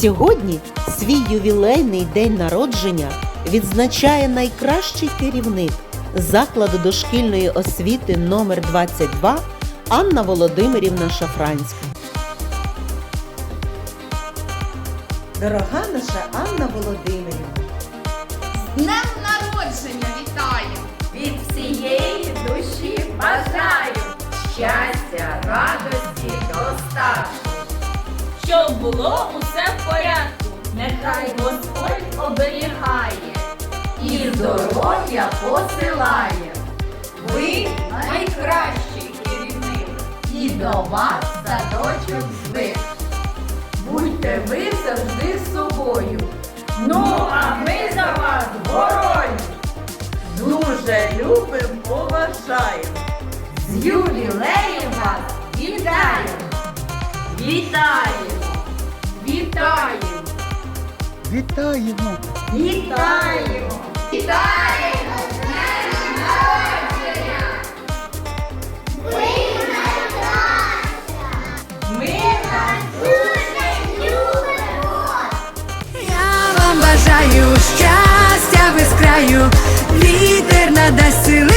Сьогодні свій ювілейний день народження відзначає найкращий керівник закладу дошкільної освіти номер 22 Анна Володимирівна Шафранська. Дорога наша Анна Володимирівна, З днем народження вітаю! Від всієї душі бажаю щастя, радості, достатку. Щоб було усе здоров'я посилає. Ви найкращий керівник, і до вас садочок звик. Будьте ви завжди з собою. Ну, а ми за вас горою. Дуже любим, поважаємо. З ювілеєм вас вітаємо! Вітаємо! Вітаємо! Вітаємо! Вітаємо! Вітаємо! Бажаю щастя без краю, вітер надасть сили